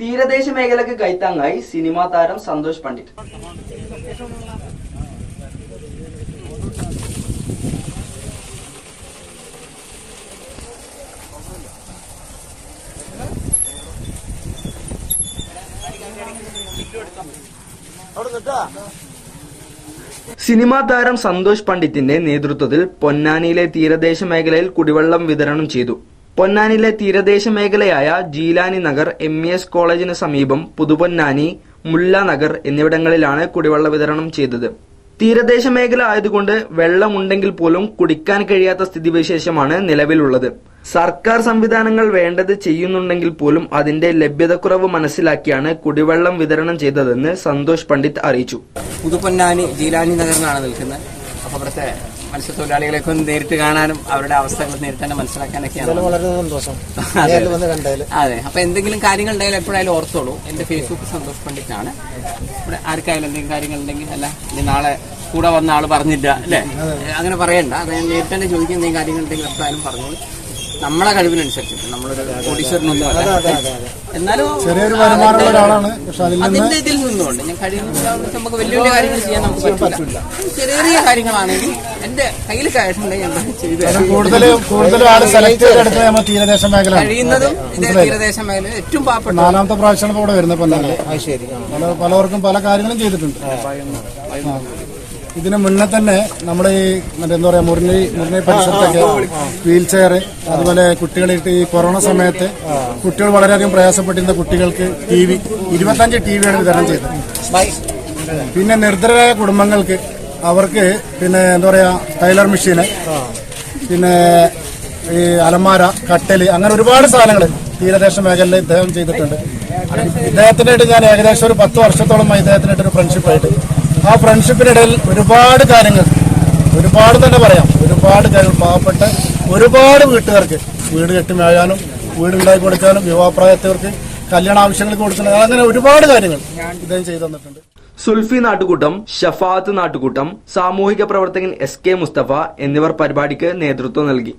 തീരദേശ മേഖലക്ക് കൈത്താങ്ങായി സിനിമാ താരം സന്തോഷ് പണ്ഡിറ്റ്. സിനിമാ താരം സന്തോഷ് പണ്ഡിറ്റിന്റെ നേതൃത്വത്തിൽ പൊന്നാനിയിലെ തീരദേശ മേഖലയിൽ കുടിവെള്ളം വിതരണം ചെയ്തു. പൊന്നാനിയിലെ തീരദേശ മേഖലയായ Jeelani Nagar M E S കോളേജിന് സമീപം പുതുപൊന്നാനി മുല്ല നഗർ എന്നിവിടങ്ങളിലാണ് കുടിവെള്ള വിതരണം ചെയ്തത്. തീരദേശ മേഖല ആയതുകൊണ്ട് വെള്ളമുണ്ടെങ്കിൽ പോലും കുടിക്കാൻ കഴിയാത്ത സ്ഥിതിവിശേഷമാണ് നിലവിലുള്ളത്. സർക്കാർ സംവിധാനങ്ങൾ വേണ്ടത് ചെയ്യുന്നുണ്ടെങ്കിൽ പോലും അതിന്റെ ലഭ്യതക്കുറവ് മനസ്സിലാക്കിയാണ് കുടിവെള്ളം വിതരണം ചെയ്തതെന്ന് സന്തോഷ് പണ്ഡിറ്റ് അറിയിച്ചു. പുതുപൊന്നാനി ജീലാനി നഗറിലാണ് നിൽക്കുന്നത്. മത്സ്യത്തൊഴിലാളികളെയൊക്കെ ഒന്ന് നേരിട്ട് കാണാനും അവരുടെ അവസ്ഥകൾ നേരിട്ട് തന്നെ മനസ്സിലാക്കാനൊക്കെയാണ് വളരെ സന്തോഷം. അതെ. അപ്പൊ എന്തെങ്കിലും കാര്യങ്ങൾ ഉണ്ടെങ്കിൽ എപ്പോഴായാലും ഓർത്തോളൂ. എന്റെ ഫേസ്ബുക്ക് സന്തോഷ് പണ്ഡിറ്റാണ്. ഇവിടെ ആർക്കായാലും എന്തെങ്കിലും കാര്യങ്ങൾ ഉണ്ടെങ്കിൽ അല്ല ഇനി നാളെ കൂടെ വന്ന ആൾ പറഞ്ഞില്ല അല്ലേ? അങ്ങനെ പറയണ്ട. അത് ഞാൻ നേരിട്ട് തന്നെ ചോദിക്കുന്ന എന്തെങ്കിലും കാര്യങ്ങൾ ഉണ്ടെങ്കിൽ എപ്പോഴായാലും പറഞ്ഞോളൂ. നമ്മളെ കഴിവിനനുസരിച്ചിട്ട് നമ്മളൊരു കോടീശ്വരനൊന്നും അല്ല. എന്നാലും ചെറിയൊരു വരുമാനമുള്ള ഒരാളാണ് പക്ഷെ അതിൽ അതിന്റെ ഇതിൽ നിന്നുകൊണ്ട് ഞാൻ കഴിയുന്ന നമുക്ക് വലിയ വലിയ കാര്യങ്ങൾ ചെയ്യാൻ നമുക്ക് പറ്റില്ല. ചെറിയ ചെറിയ കാര്യങ്ങളാണെങ്കിൽ എന്റെ കയ്യിൽ ക്യാഷ് ഞാൻ ചെയ്തു കൂടുതൽ കൂടുതൽ ആൾ സെലക്ട് നമ്മൾ തീരദേശ മേഖല കഴിയുന്നതും ഇതേ തീരദേശ മേഖല ഏറ്റവും പാവപ്പെട്ട നാലാമത്തെ പ്രാവശ്യമാണ് ഇവിടെ വരുന്നത് പലർക്കും പല പലവർക്കും പല കാര്യങ്ങളും ചെയ്തിട്ടുണ്ട്. ഇതിന് മുന്നേ തന്നെ നമ്മുടെ ഈ മറ്റേ എന്താ പറയാ മുറിഞ്ഞി മുറിഞ്ഞി പരിസരത്തൊക്കെ വീൽ ചെയർ അതുപോലെ കുട്ടികളിട്ട് ഈ കൊറോണ സമയത്ത് കുട്ടികൾ വളരെയധികം പ്രയാസപ്പെട്ടിരുന്ന കുട്ടികൾക്ക് ടി വി ഇരുപത്തഞ്ച് ടി വിയാണ് വിതരണം ചെയ്തത്. പിന്നെ നിർദ്ധരായ കുടുംബങ്ങൾക്ക് അവർക്ക് പിന്നെ എന്താ പറയാ ടൈലർ മെഷീന് പിന്നെ ഈ അലമാര കട്ടൽ അങ്ങനെ ഒരുപാട് സാധനങ്ങൾ തീരദേശ മേഖലയിൽ ഇദ്ദേഹം ചെയ്തിട്ടുണ്ട്. ഇദ്ദേഹത്തിനായിട്ട് ഞാൻ ഏകദേശം ഒരു പത്ത് വർഷത്തോളമായി ഇദ്ദേഹത്തിനായിട്ട് ഒരു ഫ്രണ്ട്ഷിപ്പ് ആയിട്ട് ആ ഫ്രണ്ട്ഷിപ്പിനിടയിൽ ഒരുപാട് കാര്യങ്ങൾ ഒരുപാട് തന്നെ പറയാം. ഒരുപാട് കാര്യങ്ങൾ പാവപ്പെട്ട ഒരുപാട് വീട്ടുകാർക്ക് വീട് കെട്ടി മേയാനും വീടുണ്ടാക്കി കൊടുക്കാനും വിവാഹപ്രായത്തവർക്ക് കല്യാണ ആവശ്യങ്ങൾക്ക് കൊടുക്കണം അങ്ങനെ ഒരുപാട് കാര്യങ്ങൾ ഇദ്ദേഹം ചെയ്തു തന്നിട്ടുണ്ട്. സുൽഫി നാട്ടുകൂട്ടം ഷഫാത്ത് നാട്ടുകൂട്ടം സാമൂഹിക പ്രവർത്തകൻ എസ് കെ മുസ്തഫ എന്നിവർ പരിപാടിക്ക് നേതൃത്വം നൽകി.